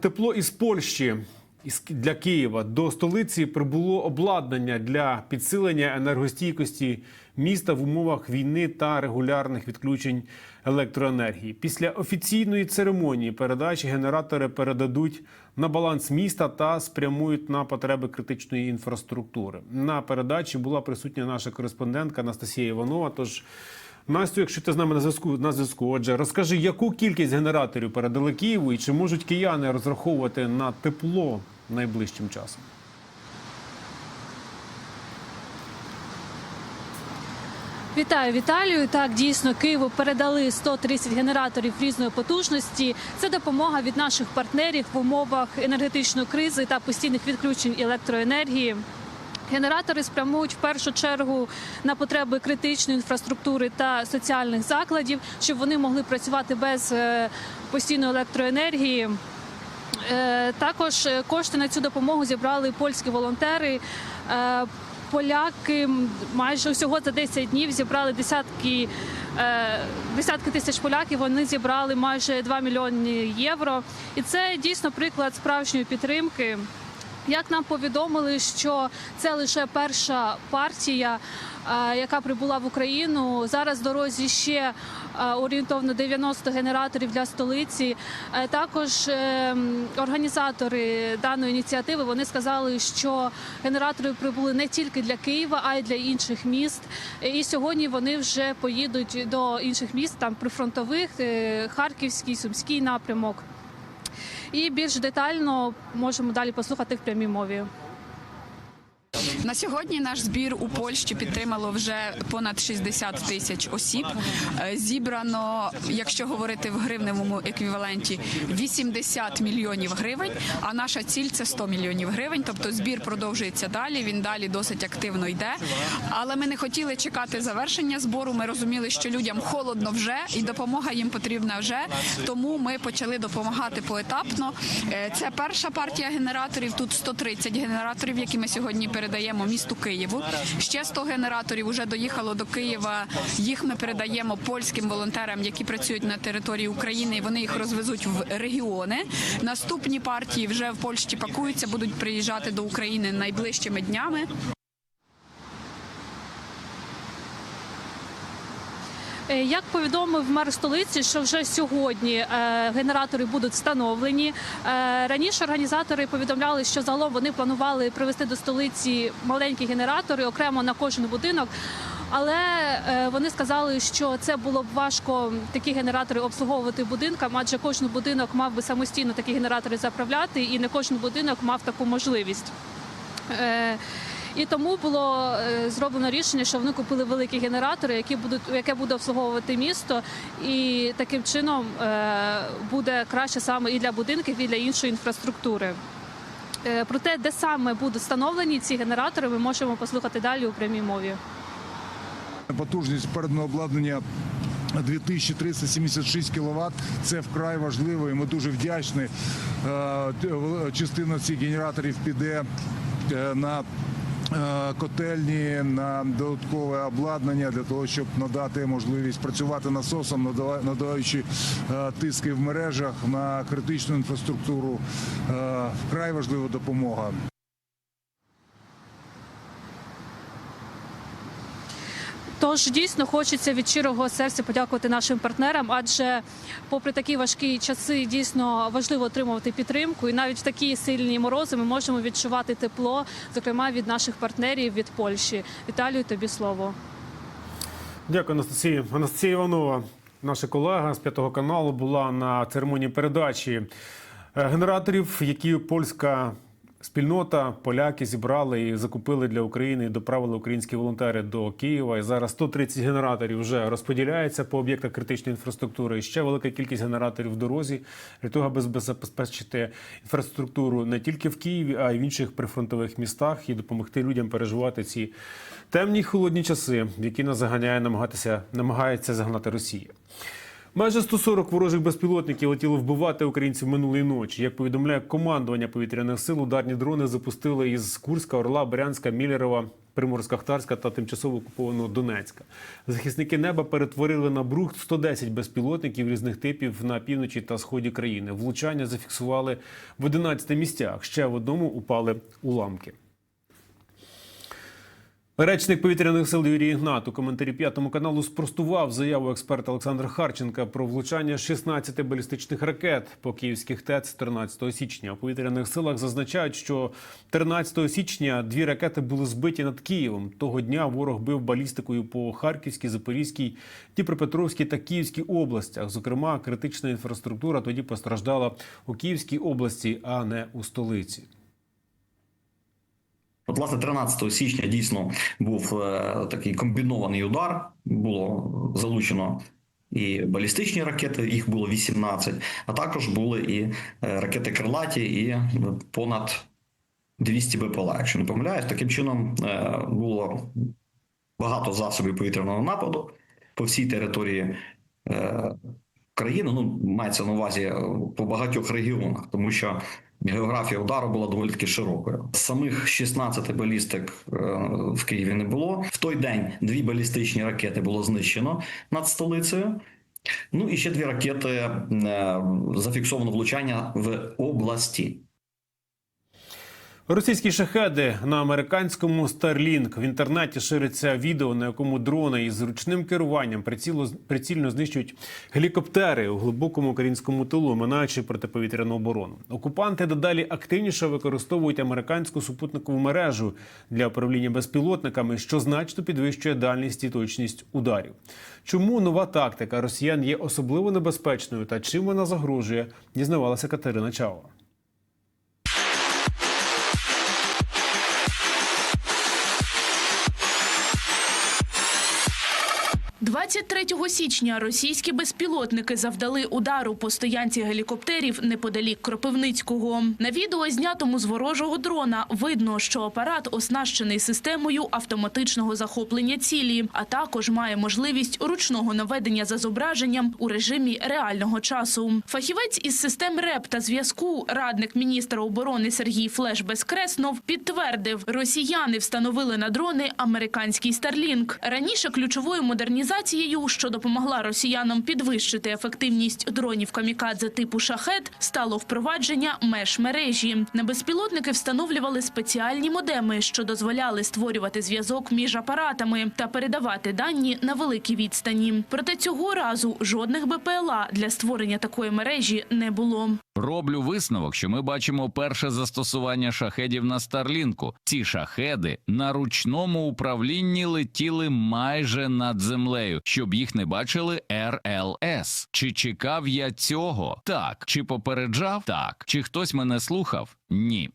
тепло із Польщі для Києва до столиці прибуло обладнання для підсилення енергостійкості міста в умовах війни та регулярних відключень електроенергії. Після офіційної церемонії передачі генератори передадуть на баланс міста та спрямують на потреби критичної інфраструктури. На передачі була присутня наша кореспондентка Анастасія Іванова. Тож Настю, якщо ти з нами на зв'язку на зв'язку, отже, розкажи, яку кількість генераторів передали Києву і чи можуть кияни розраховувати на тепло найближчим часом? Вітаю Віталію. Так, дійсно, Києву передали 130 генераторів різної потужності. Це допомога від наших партнерів в умовах енергетичної кризи та постійних відключень електроенергії. Генератори спрямують в першу чергу на потреби критичної інфраструктури та соціальних закладів, щоб вони могли працювати без е, постійної електроенергії. Е, Також е, кошти на цю допомогу зібрали польські волонтери. Поляки майже усього за 10 днів зібрали десятки, десятки тисяч поляків. Вони зібрали майже 2 мільйони євро. І це дійсно приклад справжньої підтримки. Як нам повідомили, що це лише перша партія, е, яка прибула в Україну. Зараз в дорозі ще е, орієнтовно 90 генераторів для столиці. Е, Також організатори даної ініціативи вони сказали, що генератори прибули не тільки для Києва, а й для інших міст. І сьогодні вони вже поїдуть до інших міст, там прифронтових, Харківський, Сумський напрямок. І більш детально можемо далі послухати в прямій мові. На сьогодні наш збір у Польщі підтримало вже понад 60 тисяч осіб. Е, Зібрано, якщо говорити в гривневому еквіваленті, 80 мільйонів гривень. А наша ціль це 100 мільйонів гривень. Тобто збір продовжується далі. Він далі досить активно йде. Але ми не хотіли чекати завершення збору. Ми розуміли, що людям холодно вже і допомога їм потрібна вже. Тому ми почали допомагати поетапно. Е, Це перша партія генераторів. Тут 130 генераторів, які ми сьогодні передаємо місту Києву. Ще 100 генераторів вже доїхало до Києва. Їх ми передаємо польським волонтерам, які працюють на території України. і Вони їх розвезуть в регіони. Наступні партії вже в Польщі пакуються, будуть приїжджати до України найближчими днями. Як повідомив мер столиці, що вже сьогодні е, генератори будуть встановлені. Е, Раніше організатори повідомляли, що загалом вони планували привезти до столиці маленькі генератори окремо на кожен будинок. Але е, вони сказали, що це було б важко такі генератори обслуговувати будинкам, адже кожен будинок мав би самостійно такі генератори заправляти, і не кожен будинок мав таку можливість. І тому було е, зроблено рішення, що вони купили великі генератори, які будуть яке буде обслуговувати місто, і таким чином е, буде краще саме і для будинків, і для іншої інфраструктури. Е, Про те, де саме будуть встановлені ці генератори, ми можемо послухати далі у прямій мові. Потужність переданого обладнання 2376 кВт. Це вкрай важливо і ми дуже вдячні. Частина цих генераторів піде на котельні, на додаткове обладнання для того, щоб надати можливість працювати насосом, надаючи е, тиски в мережах на критичну інфраструктуру. Е, Вкрай важлива допомога. Тож дійсно хочеться від щирого серця подякувати нашим партнерам, адже, попри такі важкі часи, дійсно важливо отримувати підтримку. І навіть в такі сильні морози ми можемо відчувати тепло, зокрема від наших партнерів від Польщі. Віталію, тобі слово. Дякую, Анастасія. Анастасія Іванова, наша колега з п'ятого каналу, була на церемонії передачі е, генераторів, які польська спільнота, поляки зібрали і закупили для України і доправили українські волонтери до Києва. І зараз 130 генераторів вже розподіляється по об'єктах критичної інфраструктури. І ще велика кількість генераторів в дорозі для того, аби забезпечити інфраструктуру не тільки в Києві, а й в інших прифронтових містах і допомогти людям переживати ці темні холодні часи, в які нас заганяє намагатися намагається загнати Росія. Майже 140 ворожих безпілотників летіло вбивати українців минулої ночі. Як повідомляє командування повітряних сил, ударні дрони запустили із Курська, Орла, Брянська, Міллерова, Приморська-Хтарська та тимчасово окупованого Донецька. Захисники неба перетворили на брухт 110 безпілотників різних типів на півночі та сході країни. Влучання зафіксували в 11 місцях. Ще в одному упали уламки. Речник повітряних сил Юрій Ігнат у коментарі п'ятому каналу спростував заяву експерта Олександра Харченка про влучання 16 балістичних ракет по київських ТЕЦ 13 січня. У повітряних силах зазначають, що 13 січня дві ракети були збиті над Києвом. Того дня ворог бив балістикою по Харківській, Запорізькій, Дніпропетровській та Київській областях. Зокрема, критична інфраструктура тоді постраждала у Київській області, а не у столиці. От, власне, 13 січня дійсно був е, такий комбінований удар. Було залучено і балістичні ракети, їх було 18, а також були і е, ракети крилаті, і е, понад 200 БПЛА. Якщо не помиляюсь, таким чином було багато засобів повітряного нападу по всій території. Країни, ну мається на увазі по багатьох регіонах, тому що географія удару була доволі таки широкою. Самих 16 балістик е, в Києві не було. В той день дві балістичні ракети було знищено над столицею. Ну і ще дві ракети е, зафіксовано влучання в області. Російські шахеди на американському Starlink. в інтернеті шириться відео, на якому дрони із ручним керуванням приціло, прицільно знищують гелікоптери у глибокому українському тилу, минаючи протиповітряну оборону. Окупанти дедалі активніше використовують американську супутникову мережу для управління безпілотниками, що значно підвищує дальність і точність ударів. Чому нова тактика росіян є особливо небезпечною та чим вона загрожує, дізнавалася Катерина Чаова. 23 січня російські безпілотники завдали удару по стоянці гелікоптерів неподалік Кропивницького. На відео, знятому з ворожого дрона, видно, що апарат оснащений системою автоматичного захоплення цілі, а також має можливість ручного наведення за зображенням у режимі реального часу. Фахівець із систем РЕП та зв'язку, радник міністра оборони Сергій Флеш Безкреснов, підтвердив, росіяни встановили на дрони американський Starlink. Раніше ключовою модернізацією, що допомогла росіянам підвищити ефективність дронів камікадзе типу шахет, стало впровадження меж мережі. На безпілотники встановлювали спеціальні модеми, що дозволяли створювати зв'язок між апаратами та передавати дані на великій відстані. Проте цього разу жодних БПЛА для створення такої мережі не було. Роблю висновок, що ми бачимо перше застосування шахедів на Старлінку. Ці шахеди на ручному управлінні летіли майже над землею, щоб їх не бачили РЛС. Чи чекав я цього? Так. Чи попереджав? Так. Чи хтось мене слухав? Ні.